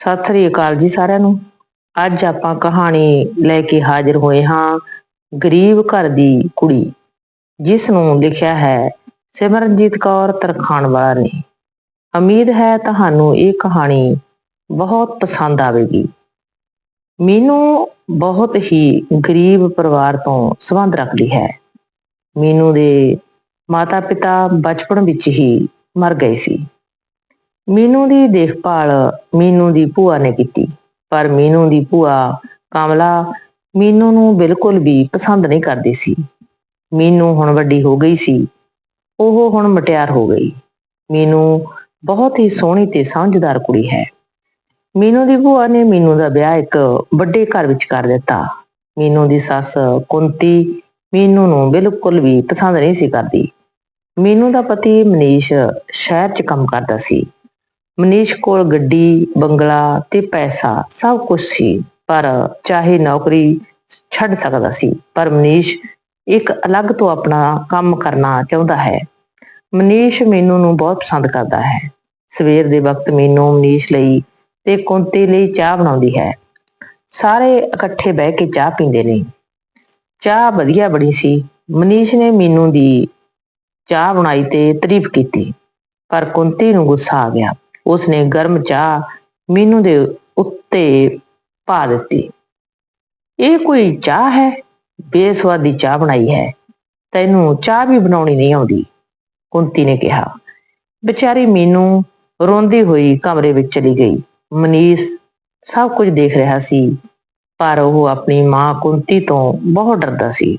ਸਤਿ ਸ੍ਰੀ ਅਕਾਲ ਜੀ ਸਾਰਿਆਂ ਨੂੰ। ਅੱਜ ਆਪਾਂ ਕਹਾਣੀ ਲੈ ਕੇ ਹਾਜ਼ਰ ਹੋਏ ਹਾਂ, ਗਰੀਬ ਘਰ ਦੀ ਕੁੜੀ, ਜਿਸ ਨੂੰ ਲਿਖਿਆ ਹੈ, ਸਿਮਰਨਜੀਤ ਕੌਰ ਤਰਖਾਣ ਵਾਲਾ ਨੇ। ਉਮੀਦ ਹੈ ਤੁਹਾਨੂੰ ਇਹ ਕਹਾਣੀ ਬਹੁਤ ਪਸੰਦ ਆਵੇਗੀ। ਮੀਨੂ ਬਹੁਤ ਹੀ ਗਰੀਬ ਪਰਿਵਾਰ ਤੋਂ ਸੰਬੰਧ ਰੱਖਦੀ ਹੈ। ਮੀਨੂ ਦੇ ਮਾਤਾ-ਪਿਤਾ ਬਚਪਨ ਵਿੱਚ ਹੀ ਮਰ ਗਏ ਸੀ। ਮੀਨੂ ਦੀ ਦੇਖਭਾਲ ਮੀਨੂ ਦੀ ਭੂਆ ਨੇ ਕੀਤੀ। ਪਰ ਮੀਨੂ ਦੀ ਭੂਆ ਕਮਲਾ ਮੀਨੂ ਨੂੰ ਬਿਲਕੁਲ ਵੀ ਪਸੰਦ ਨਹੀਂ ਕਰਦੀ ਸੀ। ਮੀਨੂ ਹੁਣ ਵੱਡੀ ਹੋ ਗਈ ਸੀ। ਉਹ ਹੁਣ ਮਟਿਆਰ ਹੋ ਗਈ। ਮੀਨੂ ਬਹੁਤ ਹੀ ਸੋਹਣੀ ਤੇ ਸਮਝਦਾਰ ਕੁੜੀ ਹੈ। ਮੀਨੂ ਦੀ ਭੂਆ ਨੇ ਮੀਨੂ ਦਾ ਵਿਆਹ ਇੱਕ ਵੱਡੇ ਘਰ ਵਿੱਚ ਕਰ ਦਿੱਤਾ। ਮੀਨੂ ਦੀ ਸੱਸ ਕੁੰਤੀ ਮੀਨੂ ਨੂੰ ਬਿਲਕੁਲ ਵੀ ਪਸੰਦ ਨਹੀਂ ਸੀ ਕਰਦੀ। ਮੀਨੂ ਦਾ ਪਤੀ ਮਨੀਸ਼ ਸ਼ਹਿਰ 'ਚ ਕੰਮ ਕਰਦਾ ਸੀ। ਮਨੀਸ਼ ਕੋਲ ਗੱਡੀ, ਬੰਗਲਾ ਤੇ ਪੈਸਾ ਸਭ ਕੁਝ ਸੀ, ਪਰ ਚਾਹੇ ਨੌਕਰੀ ਛੱਡ ਸਕਦਾ ਸੀ, ਪਰ ਮਨੀਸ਼ ਇੱਕ ਅਲੱਗ ਤੋਂ ਆਪਣਾ ਕੰਮ ਕਰਨਾ ਚਾਹੁੰਦਾ ਹੈ। ਮਨੀਸ਼ ਮੈਨੂੰ ਨੂੰ ਬਹੁਤ ਪਸੰਦ ਕਰਦਾ ਹੈ। ਸਵੇਰ ਦੇ ਵਕਤ ਮੈਨੂੰ ਮਨੀਸ਼ ਲਈ ਤੇ ਕੁੰਤੀ ਲਈ ਚਾਹ ਬਣਾਉਂਦੀ ਹੈ। ਸਾਰੇ ਇਕੱਠੇ ਬਹਿ ਕੇ ਚਾਹ ਪੀਂਦੇ ਨੇ। ਚਾਹ ਵਧੀਆ ਬਣੀ ਸੀ। ਮਨੀਸ਼ ਨੇ ਮੈਨੂੰ ਦੀ ਚਾਹ ਬਣਾਈ ਤੇ ਤਾਰੀਫ ਕੀਤੀ, ਪਰ ਕੁੰਤੀ ਨੂੰ ਗੁੱਸਾ ਆ ਗਿਆ। ਉਸਨੇ ਗਰਮ ਚਾਹ ਮੀਨੂ ਦੇ ਉੱਤੇ ਪਾ ਦਿੱਤੀ। ਇਹ ਕੋਈ ਚਾਹ ਹੈ? ਬੇਸਵਾਦੀ ਚਾਹ ਬਣਾਈ ਹੈ। ਤੈਨੂੰ ਚਾਹ ਵੀ ਬਣਾਉਣੀ ਨਹੀਂ ਆਉਂਦੀ, ਕੁੰਤੀ ਨੇ ਕਿਹਾ। ਵਿਚਾਰੀ ਮੀਨੂ ਰੋਂਦੀ ਹੋਈ ਕਮਰੇ ਵਿੱਚ ਚਲੀ ਗਈ। ਮਨੀਸ਼ ਸਭ ਕੁਝ ਦੇਖ ਰਿਹਾ ਸੀ, ਪਰ ਉਹ ਆਪਣੀ ਮਾਂ ਕੁੰਤੀ ਤੋਂ ਬਹੁਤ ਡਰਦਾ ਸੀ,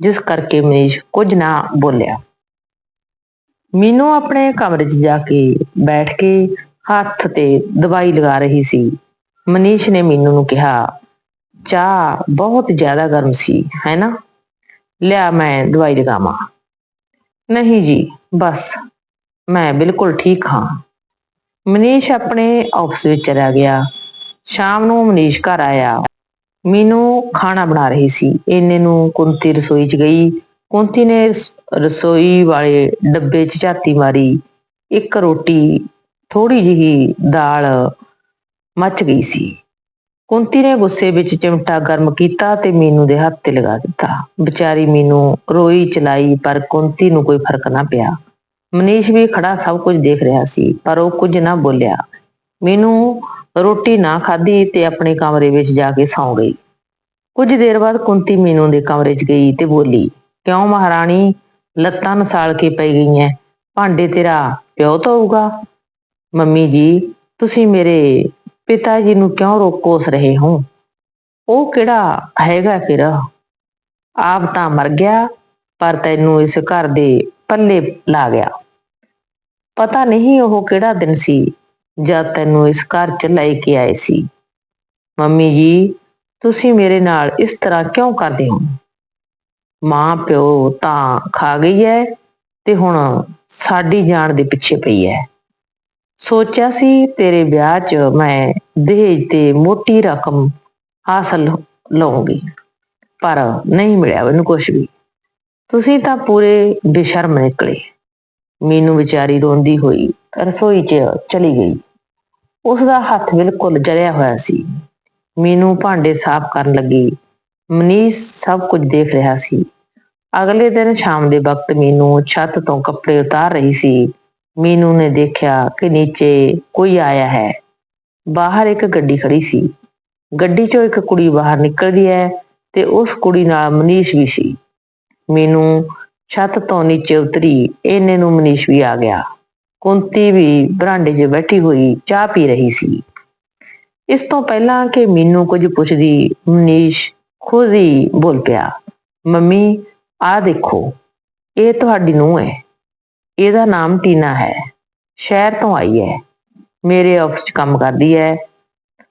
ਜਿਸ ਕਰਕੇ ਮਨੀਸ਼ ਕੁਝ ਨਾ ਬੋਲਿਆ। ਮੀਨੂ ਆਪਣੇ ਕਮਰੇ 'ਚ ਜਾ ਕੇ ਬੈਠ ਕੇ ਹੱਥ ਤੇ ਦਵਾਈ ਲਗਾ ਰਹੀ ਸੀ। ਮਨੀਸ਼ ਨੇ ਮੀਨੂ ਨੂੰ ਕਿਹਾ, ਚਾਹ ਬਹੁਤ ਜ਼ਿਆਦਾ ਗਰਮ ਸੀ, ਹੈ ਨਾ? ਲਿਆ ਮੈਂ ਦਵਾਈ ਲਗਾਵਾਂ। ਨਹੀਂ ਜੀ, ਬਸ, ਮੈਂ ਬਿਲਕੁਲ ਠੀਕ ਹਾਂ। ਮਨੀਸ਼ ਆਪਣੇ ਆਫਿਸ ਵਿੱਚ ਚਲਾ ਗਿਆ। ਸ਼ਾਮ ਨੂੰ ਮਨੀਸ਼ ਘਰ ਆਇਆ। ਮੀਨੂ ਖਾਣਾ ਬਣਾ ਰਹੀ ਸੀ। ਇੰਨੇ ਨੂੰ ਕੁੰਤੀ ਰਸੋਈ 'ਚ ਗਈ। ਕੁੰਤੀ ਨੇ ਰਸੋਈ ਵਾਲੇ ਡੱਬੇ 'ਚ ਝਾਤੀ ਮਾਰੀ। ਇੱਕ ਰੋਟੀ ਥੋੜੀ ਜਿਹੀ ਦਾਲ ਮੱਚ ਗਈ ਸੀ। ਕੁੰਤੀ ਨੇ ਗੁੱਸੇ ਵਿੱਚ ਚਿਮਟਾ ਗਰਮ ਕੀਤਾ ਤੇ ਮੀਨੂ ਦੇ ਹੱਥ ਤੇ ਲਗਾ ਦਿੱਤਾ। ਵਿਚਾਰੀ ਮੀਨੂ ਰੋਈ ਚਲਾਈ, ਪਰ ਕੁੰਤੀ ਨੂੰ ਕੋਈ ਫ਼ਰਕ ਨਾ ਪਿਆ। ਮਨੀਸ਼ ਵੀ ਖੜਾ ਸਭ ਕੁਝ ਦੇਖ ਰਿਹਾ ਸੀ, ਪਰ ਉਹ ਕੁਝ ਨਾ ਬੋਲਿਆ। ਮੀਨੂ ਰੋਟੀ ਨਾ ਖਾਧੀ ਤੇ ਆਪਣੇ ਕਮਰੇ ਵਿੱਚ ਜਾ ਕੇ ਸੌਂ ਗਈ। ਕੁਝ ਦੇਰ ਬਾਅਦ ਕੁੰਤੀ ਮੀਨੂ ਦੇ ਕਮਰੇ 'ਚ ਗਈ ਤੇ ਬੋਲੀ, ਕਿਉਂ ਮਹਾਰਾਣੀ, ਲੱਤਾਂ ਨਸਾਲ ਕੇ ਪਈ ਗਈਆਂ? ਭਾਂਡੇ ਤੇਰਾ ਪਿਓ ਧੋਊਗਾ? ਮੰਮੀ ਜੀ, ਤੁਸੀਂ ਮੇਰੇ ਪਿਤਾ ਜੀ ਨੂੰ ਕਿਉਂ ਰੋਕੋਸ ਰਹੇ ਹੋ? ਉਹ ਕਿਹੜਾ ਹੈਗਾ ਫਿਰ? ਆਪ ਤਾਂ ਮਰ ਗਿਆ, ਪਰ ਤੈਨੂੰ ਇਸ ਘਰ ਦੇ ਪੱਲੇ ਲਾ ਗਿਆ। ਪਤਾ ਨਹੀਂ ਉਹ ਕਿਹੜਾ ਦਿਨ ਸੀ, ਜਦ ਤੈਨੂੰ ਇਸ ਘਰ 'ਚ ਲੈ ਕੇ ਆਏ ਸੀ। ਮੰਮੀ ਜੀ, ਤੁਸੀਂ ਮੇਰੇ ਨਾਲ ਇਸ ਤਰ੍ਹਾਂ ਕਿਉਂ ਕਰਦੇ ਹੋ? ਮਾਂ ਪਿਓ ਤਾਂ ਖਾ ਗਈ ਹੈ ਤੇ ਹੁਣ ਸਾਡੀ ਜਾਨ ਦੇ ਪਿੱਛੇ ਪਈ ਹੈ ਸੋਚਿਆ ਸੀ ਤੇਰੇ ਵਿਆਹ 'ਚ ਮੈਂ ਦਹੇਜ ਤੇ ਮੋਟੀ ਰਕਮ ਹਾਸਲ ਲਵਾਂਗੀ ਪਰ ਨਹੀਂ ਮਿਲਿਆ ਮੈਨੂੰ ਕੁਝ ਵੀ। ਤੁਸੀਂ ਤਾਂ ਪੂਰੇ ਬੇਸ਼ਰਮ ਨਿਕਲੇ। ਮੀਨੂ ਵਿਚਾਰੀ ਰੋਂਦੀ ਹੋਈ ਰਸੋਈ 'ਚ ਚਲੀ ਗਈ। ਉਸ ਦਾ ਹੱਥ ਬਿਲਕੁਲ ਜਲਿਆ ਹੋਇਆ ਸੀ। ਮੀਨੂ ਭਾਂਡੇ ਸਾਫ਼ ਕਰਨ ਲੱਗੀ। ਮਨੀਸ਼ ਸਭ ਕੁਝ ਦੇਖ ਰਿਹਾ ਸੀ। ਅਗਲੇ ਦਿਨ ਸ਼ਾਮ ਦੇ ਵਕਤ ਮੀਨੂ ਛੱਤ ਤੋਂ ਕੱਪੜੇ ਉਤਾਰ ਰਹੀ ਸੀ। ਮੀਨੂ ਨੇ ਦੇਖਿਆ ਕਿ ਨੀਚੇ ਕੋਈ ਆਇਆ ਹੈ। ਬਾਹਰ ਇੱਕ ਗੱਡੀ ਖੜੀ ਸੀ। ਗੱਡੀ 'ਚੋਂ ਇੱਕ ਕੁੜੀ ਬਾਹਰ ਨਿਕਲਦੀ ਹੈ ਤੇ ਉਸ ਕੁੜੀ ਨਾਲ ਮਨੀਸ਼ ਵੀ ਸੀ। ਮੀਨੂ ਛੱਤ ਤੋਂ ਨੀਚੇ ਉਤਰੀ, ਇਹਨੇ ਨੂੰ ਮਨੀਸ਼ ਵੀ ਆ ਗਿਆ। ਕੁੰਤੀ ਵੀ ਬਰਾਂਡੇ 'ਚ ਬੈਠੀ ਹੋਈ ਚਾਹ ਪੀ ਰਹੀ ਸੀ। ਇਸ ਤੋਂ ਪਹਿਲਾਂ ਕਿ ਮੀਨੂ ਕੁਝ ਪੁੱਛਦੀ, ਮਨੀਸ਼ ਖੁਦ ਹੀ ਬੋਲ ਪਿਆ, ਮੰਮੀ ਆਹ ਦੇਖੋ, ਇਹ ਤੁਹਾਡੀ ਨੂੰਹ ਹੈ। ਇਹਦਾ ਨਾਮ ਟੀਨਾ ਹੈ। ਸ਼ਹਿਰ ਤੋਂ ਆਈ ਹੈ। ਮੇਰੇ ਆਫਿਸ 'ਚ ਕੰਮ ਕਰਦੀ ਹੈ।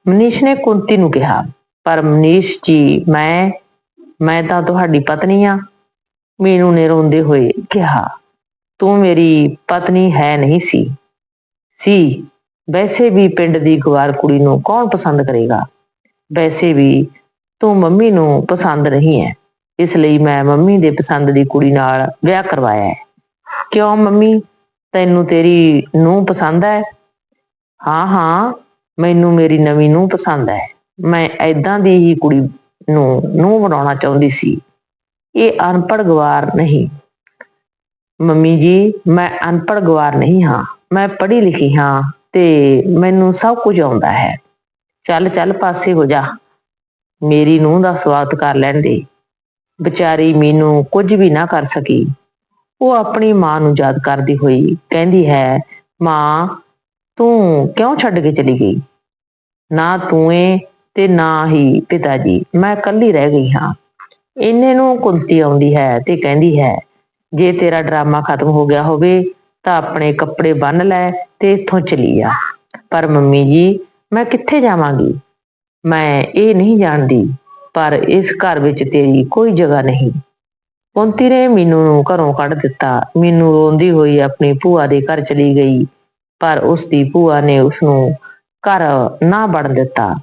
ਮਨੀਸ਼ ਨੇ ਕੁੰਤੀ ਨੂੰ ਕਿਹਾ, ਪਰ ਮਨੀਸ਼ ਜੀ, ਮੈਂ ਮੈਂ ਤਾਂ ਤੁਹਾਡੀ ਪਤਨੀ ਆ। ਮੀਨੂ ਨੇ ਰੋਂਦੇ ਹੋਏ ਕਿਹਾ, ਤੂੰ ਮੇਰੀ ਪਤਨੀ ਹੈ ਨਹੀਂ ਸੀ। ਸੀ, ਵੈਸੇ ਵੀ ਪਿੰਡ ਦੀ ਗਵਾਰ ਕੁੜੀ ਨੂੰ ਕੌਣ ਪਸੰਦ ਕਰੇਗਾ? ਵੈਸੇ ਵੀ ਤੂੰ ਮੰਮੀ ਨੂੰ ਪਸੰਦ ਨਹੀਂ ਹੈ। ਇਸ ਲਈ ਮੈਂ ਮੰਮੀ ਦੇ ਪਸੰਦ ਦੀ ਕੁੜੀ ਨਾਲ ਵਿਆਹ ਕਰਵਾਇਆ ਹੈ। ਕਿਉਂ ਮੰਮੀ? ਤੈਨੂੰ ਤੇਰੀ ਨੂੰ ਪਸੰਦ ਹੈ? ਹਾਂ ਹਾਂ, ਮੈਨੂੰ ਮੇਰੀ ਨਵੀਂ ਨੂੰ ਪਸੰਦ ਹੈ। ਮੈਂ ਐਦਾਂ ਦੀ ਹੀ ਕੁੜੀ ਨੂੰ ਨੂੰ ਬਣਾਉਣਾ ਚਾਹੁੰਦੀ ਸੀ। ਇਹ ਅਨਪੜ੍ਹ ਗਵਾਰ ਨਹੀਂ। ਮੰਮੀ ਜੀ, ਮੈਂ ਅਨਪੜ੍ਹ ਗਵਾਰ ਨਹੀਂ ਹਾਂ। ਮੈਂ ਪੜ੍ਹੀ ਲਿਖੀ ਹਾਂ ਤੇ ਮੈਨੂੰ ਸਭ ਕੁਝ ਆਉਂਦਾ ਹੈ। ਚੱਲ ਚੱਲ, ਪਾਸੇ ਹੋ ਜਾ। ਮੇਰੀ ਨੂੰਹ ਦਾ ਸਵਾਗਤ ਕਰ ਲੈਣ ਦੇ। ਵਿਚਾਰੀ ਮੈਨੂੰ ਕੁਝ ਵੀ ਨਾ ਕਰ ਸਕੀ। ਉਹ ਆਪਣੀ ਮਾਂ ਨੂੰ ਯਾਦ ਕਰਦੀ ਹੋਈ ਕਹਿੰਦੀ ਹੈ, ਮਾਂ, ਤੂੰ ਕਿਉਂ ਛੱਡ ਕੇ ਚਲੀ ਗਈ? ਨਾ ਤੂੰ ਏ ਤੇ ਨਾ ਹੀ ਪਿਤਾ ਜੀ। ਮੈਂ ਇਕੱਲੀ ਰਹਿ ਗਈ ਹਾਂ। ਇੰਨੇ ਨੂੰ ਕੁੰਤੀ ਆਉਂਦੀ ਹੈ ਤੇ ਕਹਿੰਦੀ ਹੈ, ਜੇ ਤੇਰਾ ਡਰਾਮਾ ਖਤਮ ਹੋ ਗਿਆ ਹੋਵੇ ਤਾਂ ਆਪਣੇ ਕੱਪੜੇ ਬੰਨ ਲੈ ਤੇ ਇੱਥੋਂ ਚਲੀ ਜਾ ਪਰ ਮੰਮੀ ਜੀ, ਮੈਂ ਕਿੱਥੇ ਜਾਵਾਂਗੀ? ਮੈਂ ਇਹ ਨਹੀਂ ਜਾਣਦੀ ਪਰ ਇਸ ਘਰ ਵਿੱਚ ਤੇਰੀ ਕੋਈ ਜਗ੍ਹਾ ਨਹੀਂ। ਕੁੰਤੀ ਨੇ ਮੀਨੂ ਨੂੰ ਘਰੋਂ ਕੱਢ ਦਿੱਤਾ। ਮੀਨੂ ਰੋਂਦੀ ਹੋਈ ਆਪਣੀ ਭੂਆ ਦੇ ਘਰ ਚਲੀ ਗਈ, ਪਰ ਉਸ ਦੀ ਭੂਆ ਨੇ ਉਸ ਨੂੰ ਘਰ ਨਾ ਬਣ ਦਿੱਤਾ।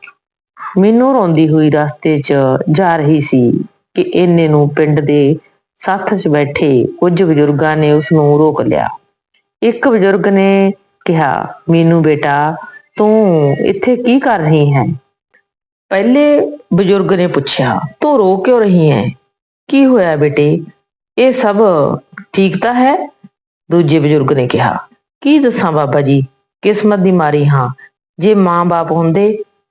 ਮੀਨੂ ਰੋਂਦੀ ਹੋਈ ਰਸਤੇ 'ਚ ਜਾ ਰਹੀ ਸੀ ਕਿ ਇਹਨੇ ਨੂੰ ਪਿੰਡ ਦੇ ਸੱਥ 'ਚ ਬੈਠੇ ਕੁਝ ਬਜ਼ੁਰਗਾਂ ਨੇ ਉਸ ਨੂੰ ਰੋਕ ਲਿਆ। ਇੱਕ ਬਜ਼ੁਰਗ ਨੇ ਕਿਹਾ, ਮੀਨੂ ਬੇਟਾ, ਤੂੰ ਇੱਥੇ ਕੀ ਕਰ ਰਹੀ ਹੈ? ਪਹਿਲੇ ਬਜ਼ੁਰਗ ਨੇ ਪੁੱਛਿਆ, ਤੂੰ ਰੋ ਕਿਉਂ ਰਹੀ ਹੈ ਕੀ ਹੋਇਆ ਬੇਟੇ? ਇਹ ਸਭ ਠੀਕ ਤਾਂ ਹੈ? ਦੂਜੇ ਬਜ਼ੁਰਗ ਨੇ ਕਿਹਾ, ਕੀ ਦੱਸਾਂ ਬਾਬਾ ਜੀ? ਕਿਸਮਤ ਦੀ ਮਾਰੀ ਹਾਂ। ਜੇ ਮਾਂ-ਬਾਪ ਹੁੰਦੇ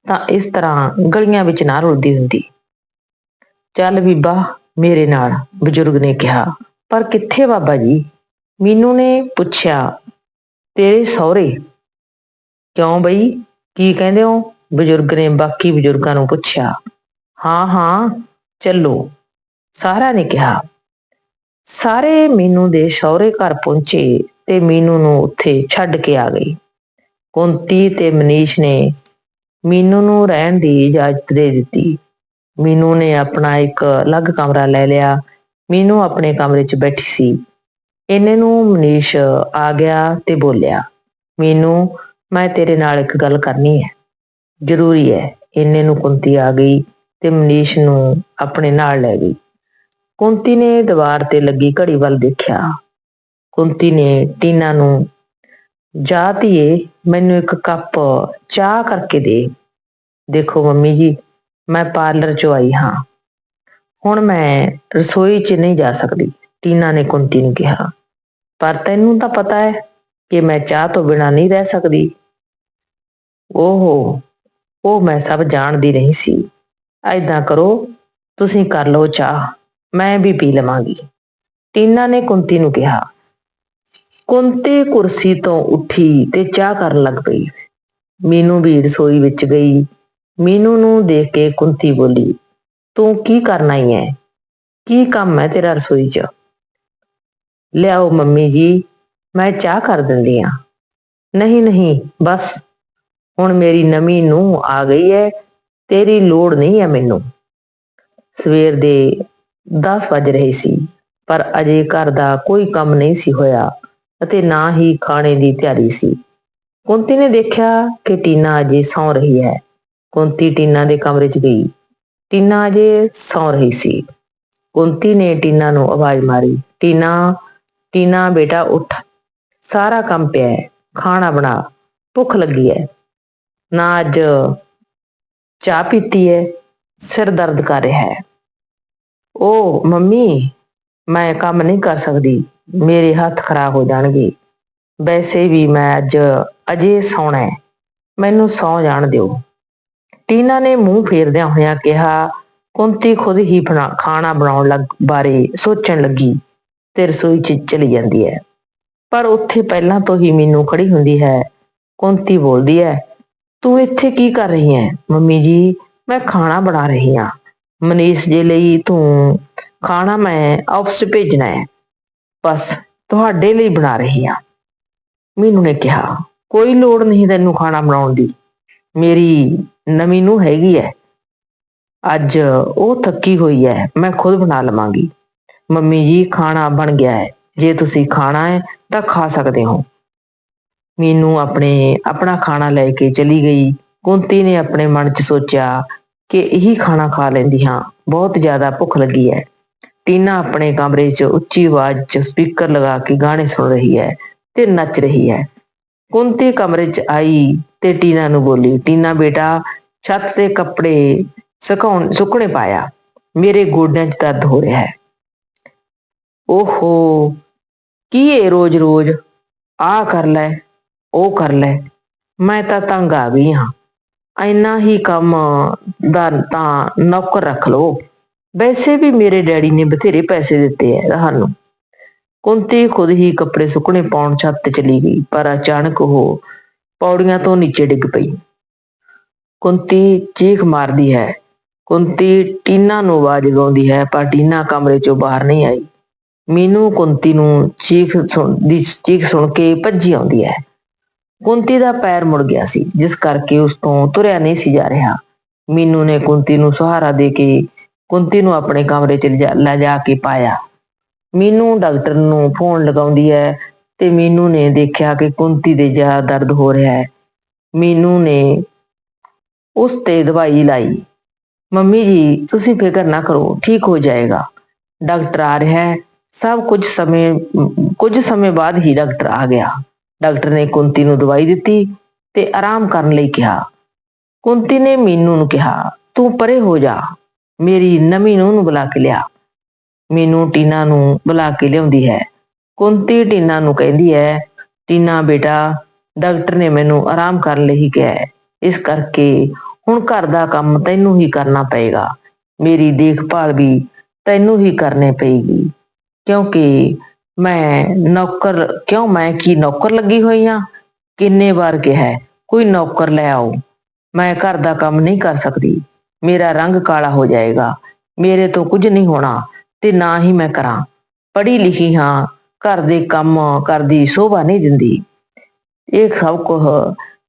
ਤਾਂ ਇਸ ਤਰ੍ਹਾਂ ਗਲੀਆਂ ਵਿੱਚ ਨਾ ਰੁਲਦੀ ਹੁੰਦੀ। ਚੱਲ ਬੀਬਾ, ਮੇਰੇ ਨਾਲ, ਬਜ਼ੁਰਗ ਨੇ ਕਿਹਾ, ਪਰ ਕਿੱਥੇ ਬਾਬਾ ਜੀ? ਮੀਨੂ ਨੇ ਪੁੱਛਿਆ, ਤੇਰੇ ਸਹੁਰੇ? ਕਿਉਂ ਬਈ? ਕੀ ਕਹਿੰਦੇ ਹੋ? ਬਜ਼ੁਰਗ ਨੇ ਬਾਕੀ ਬਜ਼ੁਰਗਾਂ ਨੂੰ ਪੁੱਛਿਆ, ਹਾਂ ਹਾਂ, ਚੱਲੋ। ਸਾਰਾ ਨੇ ਕਿਹਾ। ਸਾਰੇ ਮੀਨੂ ਦੇ ਸਹੁਰੇ ਘਰ ਪਹੁੰਚੇ ਤੇ ਮੀਨੂ ਨੂੰ ਉੱਥੇ ਛੱਡ ਕੇ ਆ ਗਈ। ਕੁੰਤੀ ਤੇ ਮਨੀਸ਼ ਨੇ ਮੀਨੂ ਨੂੰ ਰਹਿਣ ਦੀ ਇਜਾਜ਼ਤ ਦੇ ਦਿੱਤੀ। ਮੀਨੂ ਨੇ ਆਪਣਾ ਇੱਕ ਅਲੱਗ ਕਮਰਾ ਲੈ ਲਿਆ। ਮੀਨੂ ਆਪਣੇ ਕਮਰੇ 'ਚ ਬੈਠੀ ਸੀ। ਇਹਨੇ ਨੂੰ ਮਨੀਸ਼ ਆ ਗਿਆ ਤੇ ਬੋਲਿਆ, ਮੀਨੂ, ਮੈਂ ਤੇਰੇ ਨਾਲ ਇੱਕ ਗੱਲ ਕਰਨੀ ਹੈ। ਜ਼ਰੂਰੀ ਹੈ। ਇੰਨੇ ਨੂੰ ਕੁੰਤੀ ਆ ਗਈ ਤੇ ਮਨੀਸ਼ ਨੂੰ ਆਪਣੇ ਨਾਲ ਲੈ ਗਈ। ਕੁੰਤੀ ਨੇ ਦੀਵਾਰ ਤੇ ਲੱਗੀ ਘੜੀ ਵੱਲ ਦੇਖਿਆ। ਕੁੰਤੀ ਨੇ ਟੀਨਾ ਨੂੰ, ਜਾ ਧੀਏ, ਮੈਨੂੰ ਇੱਕ ਕੱਪ ਚਾਹ ਕਰਕੇ ਦੇ। ਦੇਖੋ ਮੰਮੀ ਜੀ, ਮੈਂ ਪਾਰਲਰ ਚੋਂ ਆਈ ਹਾਂ। ਹੁਣ ਮੈਂ ਰਸੋਈ 'ਚ ਨਹੀਂ ਜਾ ਸਕਦੀ, ਟੀਨਾ ਨੇ ਕੁੰਤੀ ਨੂੰ ਕਿਹਾ। ਪਰ ਤੈਨੂੰ ਤਾਂ ਪਤਾ ਹੈ ਕਿ ਮੈਂ ਚਾਹ ਤੋਂ ਬਿਨਾਂ ਨਹੀਂ ਰਹਿ ਸਕਦੀ। ਓਹੋ ਉਹ ਮੈਂ ਸਭ ਜਾਣਦੀ ਨਹੀਂ ਸੀ। ਐਦਾਂ ਕਰੋ, ਤੁਸੀਂ ਕਰ ਲਓ ਚਾਹ, ਮੈਂ ਵੀ ਪੀ ਲਵਾਂਗੀ। ਟੀਨਾ ਨੇ ਕੁੰਤੀ ਨੂੰ ਕਿਹਾ। ਕੁੰਤੀ ਕੁਰਸੀ ਤੋਂ ਉੱਠੀ ਤੇ ਚਾਹ ਕਰਨ ਲੱਗ ਪਈ। ਮੀਨੂ ਵੀ ਰਸੋਈ ਵਿੱਚ ਗਈ। ਮੀਨੂ ਨੂੰ ਦੇਖ ਕੇ ਕੁੰਤੀ ਬੋਲੀ, ਤੂੰ ਕੀ ਕਰਨਾ ਹੀ ਹੈ ਕੀ ਕੰਮ ਹੈ ਤੇਰਾ ਰਸੋਈ 'ਚ? ਲਿਆਓ ਮੰਮੀ ਜੀ, ਮੈਂ ਚਾਹ ਕਰ ਦਿੰਦੀ ਆ। ਨਹੀਂ ਨਹੀਂ, ਬਸ ਹੁਣ ਮੇਰੀ ਨਵੀਂ ਨੂੰ ਆ ਗਈ ਹੈ, ਤੇਰੀ ਲੋੜ ਨਹੀਂ ਹੈ ਮੈਨੂੰ। ਸਵੇਰ ਦੇ 10 ਵਜ ਰਹੇ ਸੀ, ਪਰ ਅਜੇ ਘਰ ਦਾ ਕੋਈ ਕੰਮ ਨਹੀਂ ਸੀ ਹੋਇਆ ਅਤੇ ਨਾ ਹੀ ਖਾਣੇ ਦੀ ਤਿਆਰੀ ਸੀ। ਕੁੰਤੀ ਨੇ ਦੇਖਿਆ ਕਿ ਟੀਨਾ ਅਜੇ ਸੌਂ ਰਹੀ ਹੈ। ਕੁੰਤੀ ਟੀਨਾ ਦੇ ਕਮਰੇ 'ਚ ਗਈ। ਟੀਨਾ ਅਜੇ ਸੌਂ ਰਹੀ ਸੀ। ਕੁੰਤੀ ਨੇ ਟੀਨਾ ਨੂੰ ਆਵਾਜ਼ ਮਾਰੀ, ਟੀਨਾ ਟੀਨਾ ਬੇਟਾ, ਉੱਠ। ਸਾਰਾ ਕੰਮ ਪਿਆ ਹੈ। ਖਾਣਾ ਬਣਾ। ਭੁੱਖ ਲੱਗੀ ਹੈ। ਨਾ ਅੱਜ ਚਾਹ ਪੀਤੀ ਹੈ ਸਿਰ ਦਰਦ ਕਰ ਰਿਹਾ ਹੈ। ਉਹ ਮੰਮੀ, ਮੈਂ ਕੰਮ ਨਹੀਂ ਕਰ ਸਕਦੀ, ਮੇਰੇ ਹੱਥ ਖਰਾਬ ਹੋ ਜਾਣਗੇ। ਵੈਸੇ ਵੀ ਮੈਂ ਅੱਜ ਅਜੇ ਸੌਣਾ ਹੈ, ਮੈਨੂੰ ਸੌ ਜਾਣ ਦਿਓ। ਟੀਨਾ ਨੇ ਮੂੰਹ ਫੇਰਦਿਆਂ ਹੋਇਆਂ ਕਿਹਾ, ਕੁੰਤੀ ਖੁਦ ਹੀ ਬਣਾ, ਖਾਣਾ ਬਣਾਉਣ ਲੱਗ, ਬਾਰੇ ਸੋਚਣ ਲੱਗੀ ਤੇ ਰਸੋਈ 'ਚ ਚਲੀ ਜਾਂਦੀ ਹੈ। ਪਰ ਉੱਥੇ ਪਹਿਲਾਂ ਤੋਂ ਹੀ ਮੈਨੂੰ ਖੜੀ ਹੁੰਦੀ ਹੈ, ਕੁੰਤੀ ਬੋਲਦੀ ਹੈ ਤੂੰ ਇੱਥੇ ਕੀ ਕਰ ਰਹੀ ਹੈ ਮੰਮੀ ਜੀ, ਮੈਂ ਖਾਣਾ ਬਣਾ ਰਹੀ ਹਾਂ ਮਨੀਸ਼ ਜੀ ਲਈ ਤੂੰ ਖਾਣਾ ਮੈਂ ਆਫਿਸ ਭੇਜਣਾ ਹੈ ਬਸ, ਤੁਹਾਡੇ ਲਈ ਬਣਾ ਰਹੀ ਹਾਂ ਮੀਨੂ ਨੇ ਕਿਹਾ, ਕੋਈ ਲੋੜ ਨਹੀਂ ਤੈਨੂੰ ਖਾਣਾ ਬਣਾਉਣ ਦੀ। ਮੇਰੀ ਨਵੀਂ ਨੂੰ ਹੈਗੀ ਹੈ ਅੱਜ ਉਹ ਥੱਕੀ ਹੋਈ ਹੈ ਮੈਂ ਖੁਦ ਬਣਾ ਲਵਾਂਗੀ। ਮੰਮੀ ਜੀ, ਖਾਣਾ ਬਣ ਗਿਆ ਹੈ ਜੇ ਤੁਸੀਂ ਖਾਣਾ ਹੈ ਤਾਂ ਖਾ ਸਕਦੇ ਹੋ। ਮੀਨੂ ਆਪਣੇ, ਆਪਣਾ ਖਾਣਾ ਲੈ ਕੇ ਚਲੀ ਗਈ। ਕੁੰਤੀ ਨੇ ਆਪਣੇ ਮਨ 'ਚ ਸੋਚਿਆ ਕਿ ਇਹੀ ਖਾਣਾ ਖਾ ਲੈਂਦੀ ਹਾਂ, ਬਹੁਤ ਜ਼ਿਆਦਾ ਭੁੱਖ ਲੱਗੀ ਹੈ। ਟੀਨਾ ਆਪਣੇ ਕਮਰੇ 'ਚ ਉੱਚੀ ਆਵਾਜ਼ 'ਚ ਸਪੀਕਰ ਲਗਾ ਕੇ ਗਾਣੇ ਸੁਣ ਰਹੀ ਹੈ ਤੇ ਨੱਚ ਰਹੀ ਹੈ। ਕੁੰਤੀ ਕਮਰੇ 'ਚ ਆਈ ਤੇ ਟੀਨਾ ਨੂੰ ਬੋਲੀ, ਟੀਨਾ ਬੇਟਾ, ਛੱਤ ਤੇ ਕੱਪੜੇ ਸੁਕਾਉਣ, ਸੁੱਕਣੇ ਪਾਇਆ। ਮੇਰੇ ਗੋਡਿਆਂ 'ਚ ਦਰਦ ਹੋ ਰਿਹਾ ਹੈ। ਓਹੋ, ਕੀ ਏ ਰੋਜ਼-ਰੋਜ਼? ਆ ਕਰ ਲੈ। ਉਹ ਕਰ ਲੈ। ਮੈਂ ਤਾਂ ਤੰਗ ਆ ਗਈ ਹਾਂ। ਇੰਨਾ ਹੀ ਕੰਮ ਦਾ ਤਾਂ ਨੌਕਰ ਰੱਖ ਲਓ। ਵੈਸੇ ਵੀ ਮੇਰੇ ਡੈਡੀ ਨੇ ਬਥੇਰੇ ਪੈਸੇ ਦਿੱਤੇ ਐ ਤੁਹਾਨੂੰ ਕੁੰਤੀ ਖੁਦ ਹੀ ਕੱਪੜੇ ਸੁੱਕਣੇ ਪਾਉਣ ਛੱਤ ਤੇ ਚਲੀ ਗਈ, ਪਰ ਅਚਾਨਕ ਉਹ ਪੌੜੀਆਂ ਤੋਂ ਨੀਚੇ ਡਿੱਗ ਪਈ। ਕੁੰਤੀ ਚੀਖ ਮਾਰਦੀ ਹੈ। ਕੁੰਤੀ ਟੀਨਾ ਨੂੰ ਆਵਾਜ਼ ਗਾਉਂਦੀ ਹੈ, ਪਰ ਟੀਨਾ ਕਮਰੇ ਚੋਂ ਬਾਹਰ ਨਹੀਂ ਆਈ। ਮੀਨੂ ਕੁੰਤੀ ਨੂੰ ਚੀਖ ਸੁਣ ਦੀ ਚੀਖ ਸੁਣ ਕੇ ਭੱਜੀ ਆਉਂਦੀ ਹੈ। ਕੁੰਤੀ ਦਾ ਪੈਰ ਮੁੜ ਗਿਆ ਸੀ, ਜਿਸ ਕਰਕੇ ਉਸ ਤੋਂ ਤੁਰਿਆ ਨਹੀਂ ਸੀ ਜਾ ਰਿਹਾ। ਮੀਨੂ ਨੇ ਕੁੰਤੀ ਨੂੰ ਸਹਾਰਾ ਦੇ ਕੇ ਕੁੰਤੀ ਨੂੰ ਆਪਣੇ ਕਮਰੇ 'ਚ ਲੈ ਜਾ ਕੇ ਪਾਇਆ। ਮੀਨੂ ਡਾਕਟਰ ਨੂੰ ਫੋਨ ਲਗਾਉਂਦੀ ਹੈ ਤੇ ਮੀਨੂ ਨੇ ਦੇਖਿਆ ਕਿ ਕੁੰਤੀ ਦੇ ਜ਼ਿਆਦਾ ਦਰਦ ਹੋ ਰਿਹਾ ਹੈ। ਮੀਨੂ ਨੇ ਉਸ ਤੇ ਦਵਾਈ ਲਾਈ। ਮੰਮੀ ਜੀ, ਤੁਸੀਂ ਫਿਕਰ ਨਾ ਕਰੋ, ਠੀਕ ਹੋ ਜਾਏਗਾ। ਡਾਕਟਰ ਆ ਰਿਹਾ ਹੈ। ਸਭ ਕੁਝ ਸਮੇਂ ਕੁਝ ਸਮੇਂ ਬਾਅਦ ਹੀ ਡਾਕਟਰ ਆ ਗਿਆ। ਡਾਕਟਰ ਨੇ ਕੁੰਤੀ ਨੂੰ ਦਵਾਈ ਦਿੱਤੀ ਤੇ ਆਰਾਮ ਕਰਨ ਲਈ ਕਿਹਾ, ਕੁੰਤੀ ਨੇ ਮੀਨੂ ਨੂੰ ਕਿਹਾ, ਤੂੰ ਪਰੇ ਹੋ ਜਾ, ਮੇਰੀ ਨਵੀਂ ਨੂੰਹ ਨੂੰ ਬੁਲਾ ਕੇ ਲਿਆ। ਮੀਨੂ ਟੀਨਾ ਨੂੰ ਬੁਲਾ ਕੇ ਲਿਆਉਂਦੀ ਹੈ। ਕੁੰਤੀ ਟੀਨਾ ਨੂੰ ਕਹਿੰਦੀ ਹੈ, ਟੀਨਾ ਬੇਟਾ, ਡਾਕਟਰ ਨੇ ਮੈਨੂੰ ਆਰਾਮ ਕਰਨ ਲਈ ਕਿਹਾ ਹੈ। ਇਸ ਕਰਕੇ ਹੁਣ ਘਰ ਦਾ ਕੰਮ ਤੈਨੂੰ ਹੀ ਕਰਨਾ ਪਏਗਾ। ਮੇਰੀ ਦੇਖਭਾਲ ਵੀ ਤੈਨੂੰ ਹੀ ਕਰਨੀ ਪਏਗੀ, ਕਿਉਂਕਿ ਮੈਂ ਨੌਕਰ ਕਿਉਂ ਮੈਂ ਕੀ ਨੌਕਰ ਲੱਗੀ ਹੋਈ ਆ ਕਿੰਨੇ ਵਾਰ ਕਿਹਾ ਹੈ, ਕੋਈ ਨੌਕਰ ਲੈ ਆਓ। ਮੈਂ ਘਰ ਦਾ ਕੰਮ ਨਹੀਂ ਕਰ ਸਕਦੀ। ਮੇਰਾ ਰੰਗ ਕਾਲਾ ਹੋ ਜਾਏਗਾ। ਮੇਰੇ ਤੋਂ ਕੁਝ ਨਹੀਂ ਹੋਣਾ ਤੇ ਨਾ ਹੀ ਮੈਂ ਕਰਾਂ। ਪੜ੍ਹੀ ਲਿਖੀ ਹਾਂ ਘਰ ਦੇ ਕੰਮ ਕਰਦੀ ਸ਼ੋਭਾ ਨਹੀਂ ਦਿੰਦੀ। ਇਹ ਸਭ ਕੁਝ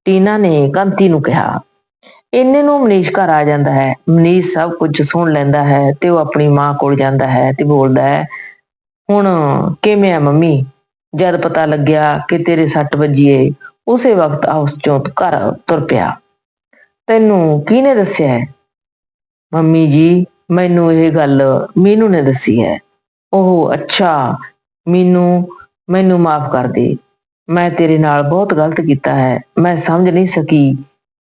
ਟੀਨਾ ਨੇ ਕੰਤੀ ਨੂੰ ਕਿਹਾ। ਇੰਨੇ ਨੂੰ ਮਨੀਸ਼ ਘਰ ਆ ਜਾਂਦਾ ਹੈ। ਮਨੀਸ਼ ਸਭ ਕੁਝ ਸੁਣ ਲੈਂਦਾ ਹੈ ਤੇ ਉਹ ਆਪਣੀ ਮਾਂ ਕੋਲ ਜਾਂਦਾ ਹੈ ਤੇ ਬੋਲਦਾ ਹੈ ਹੁਣ ਕਿਵੇਂ ਆ ਮੰਮੀ? ਜਦ ਪਤਾ ਲੱਗਿਆ ਕਿ ਤੇਰੇ ਸੱਟ ਵੱਜੀਏ ਉਸੇ ਵਕਤ ਹਾਊਸ ਚੋਂ ਘਰ ਤੁਰ ਪਿਆ। ਤੈਨੂੰ ਕਿਹਨੇ ਦੱਸਿਆ ਹੈ? ਮੰਮੀ ਜੀ, ਮੈਨੂੰ ਇਹ ਗੱਲ ਮੀਨੂ ਨੇ ਦੱਸੀ ਹੈ। ਉਹ ਅੱਛਾ, ਮੀਨੂ, ਮੈਨੂੰ ਮਾਫ ਕਰ ਦੇ। ਮੈਂ ਤੇਰੇ ਨਾਲ ਬਹੁਤ ਗਲਤ ਕੀਤਾ ਹੈ। ਮੈਂ ਸਮਝ ਨਹੀਂ ਸਕੀ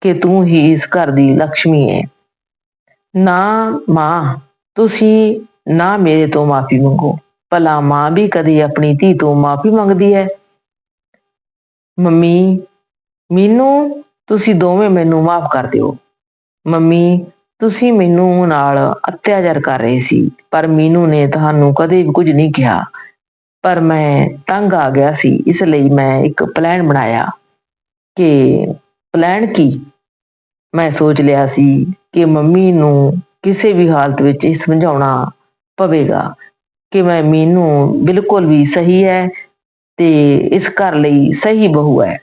ਕਿ ਤੂੰ ਹੀ ਇਸ ਘਰ ਦੀ ਲక్ష్ਮੀ ਹੈ ਨਾ ਮਾਂ, ਤੁਸੀਂ ਨਾ ਮੇਰੇ ਤੋਂ ਮਾਫੀ ਮੰਗੋ। ਭਲਾ ਮਾਂ ਵੀ ਕਦੇ ਆਪਣੀ ਧੀ ਤੋਂ ਮਾਫੀ ਮੰਗਦੀ ਹੈ? ਮੰਮੀ, ਮੀਨੂ ਤੁਸੀਂ ਦੋਵੇਂ ਮੈਨੂੰ ਮਾਫ ਕਰ ਦਿਓ। ਮੰਮੀ, ਤੁਸੀਂ ਮੈਨੂੰ ਨਾਲ ਅਤਿਆਚਾਰ ਕਰ ਰਹੇ ਸੀ, ਪਰ ਮੀਨੂ ਨੇ ਤੁਹਾਨੂੰ ਕਦੇ ਵੀ ਕੁਝ ਨਹੀਂ ਕਿਹਾ। ਪਰ ਮੈਂ ਤੰਗ ਆ ਗਿਆ ਸੀ, ਇਸ ਲਈ ਮੈਂ ਇੱਕ ਪਲਾਨ ਬਣਾਇਆ ਕਿ ਪਲਾਨ ਕੀ? ਮੈਂ ਸੋਚ ਲਿਆ ਸੀ ਕਿ ਮੰਮੀ ਨੂੰ ਕਿਸੇ ਵੀ ਹਾਲਤ ਵਿੱਚ ਇਹ ਸਮਝਾਉਣਾ ਪਵੇਗਾ। ਕਿ ਮੈਂ ਮੀਨੂ ਬਿਲਕੁਲ ਵੀ ਸਹੀ ਹੈ ਤੇ ਇਸ ਘਰ ਲਈ ਸਹੀ ਬਹੂ ਹੈ।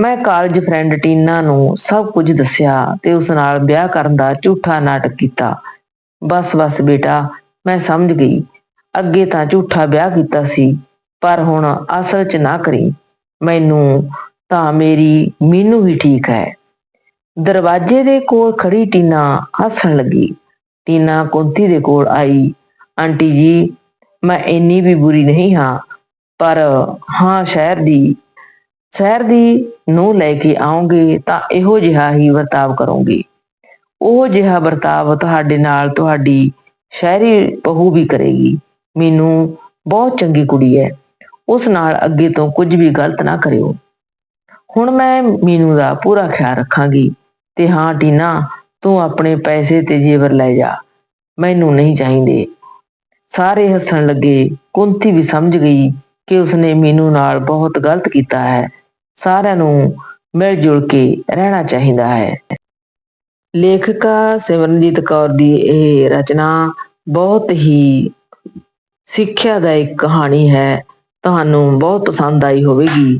ਮੈਂ ਕਾਲਜ ਫਰੈਂਡ ਟੀਨਾ ਨੂੰ ਸਭ ਕੁਝ ਦੱਸਿਆ ਤੇ ਉਸ ਨਾਲ ਵਿਆਹ ਕਰਨ ਦਾ ਝੂਠਾ ਨਾਟਕ ਕੀਤਾ। ਬਸ ਬਸ ਬੇਟਾ, ਮੈਂ ਸਮਝ ਗਈ। ਅੱਗੇ ਤਾਂ ਝੂਠਾ ਵਿਆਹ ਕੀਤਾ ਸੀ, ਪਰ ਹੁਣ ਅਸਲ 'ਚ ਨਾ ਕਰੀ। ਮੈਨੂੰ ਤਾਂ ਮੇਰੀ ਮੀਨੂ ਹੀ ਠੀਕ ਹੈ। ਦਰਵਾਜ਼ੇ ਦੇ ਕੋਲ ਖੜੀ ਟੀਨਾ ਹੱਸਣ ਲੱਗੀ। ਟੀਨਾ ਕੁੰਤੀ ਦੇ ਕੋਲ ਆਈ। ਆਂਟੀ ਜੀ ਮੈਂ ਇੰਨੀ ਵੀ ਬੁਰੀ ਨਹੀਂ ਹਾਂ, ਪਰ ਹਾਂ, ਸ਼ਹਿਰ ਦੀ ਸ਼ਹਿਰ ਦੀ ਨੂੰ ਲੈ ਕੇ ਆਉਂਗੇ ਤਾਂ ਇਹੋ ਜਿਹਾ ਹੀ ਵਰਤਾਵ ਕਰੋਗੇ। ਉਹ ਜਿਹਾ ਵਰਤਾਵ ਤੁਹਾਡੇ ਨਾਲ ਤੁਹਾਡੀ ਸ਼ਹਿਰੀ ਬਹੂ ਵੀ ਕਰੇਗੀ। ਮੈਨੂੰ ਬਹੁਤ ਚੰਗੀ ਕੁੜੀ ਹੈ। ਉਸ ਨਾਲ ਅੱਗੇ ਤੋਂ ਕੁਝ ਵੀ ਗਲਤ ਨਾ ਕਰਿਓ। ਹੁਣ ਮੈਂ ਮੀਨੂ ਦਾ ਪੂਰਾ ਖਿਆਲ ਰੱਖਾਂਗੀ ਤੇ ਹਾਂ, ਟੀਨਾ, ਤੂੰ ਆਪਣੇ ਪੈਸੇ ਤੇ ਜੇਵਰ ਲੈ ਜਾ। ਮੈਨੂੰ ਨਹੀਂ ਚਾਹੀਦੇ। ਸਾਰੇ ਹੱਸਣ ਲੱਗੇ। ਕੁੰਤੀ ਵੀ ਸਮਝ ਗਈ ਕਿ ਉਸਨੇ ਮੀਨੂ ਨਾਲ ਬਹੁਤ ਗਲਤ ਕੀਤਾ ਹੈ। ਸਾਰਿਆਂ ਨੂੰ ਮਿਲ ਜੁਲ ਕੇ ਰਹਿਣਾ ਚਾਹੀਦਾ ਹੈ। ਲੇਖਕਾ ਸਿਮਰਨਜੀਤ ਕੌਰ ਦੀ ਇਹ ਰਚਨਾ ਬਹੁਤ ਹੀ ਸਿੱਖਿਆ ਸਿੱਖਿਆਦਾਇਕ ਕਹਾਣੀ ਹੈ। ਤੁਹਾਨੂੰ ਬਹੁਤ ਪਸੰਦ ਆਈ ਹੋਵੇਗੀ।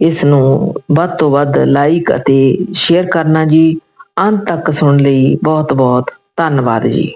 ਇਸ ਨੂੰ ਵੱਧ ਤੋਂ ਵੱਧ ਲਾਈਕ ਅਤੇ ਸ਼ੇਅਰ ਕਰਨਾ ਜੀ। ਅੰਤ ਤੱਕ ਸੁਣਨ ਲਈ ਬਹੁਤ ਬਹੁਤ ਧੰਨਵਾਦ ਜੀ।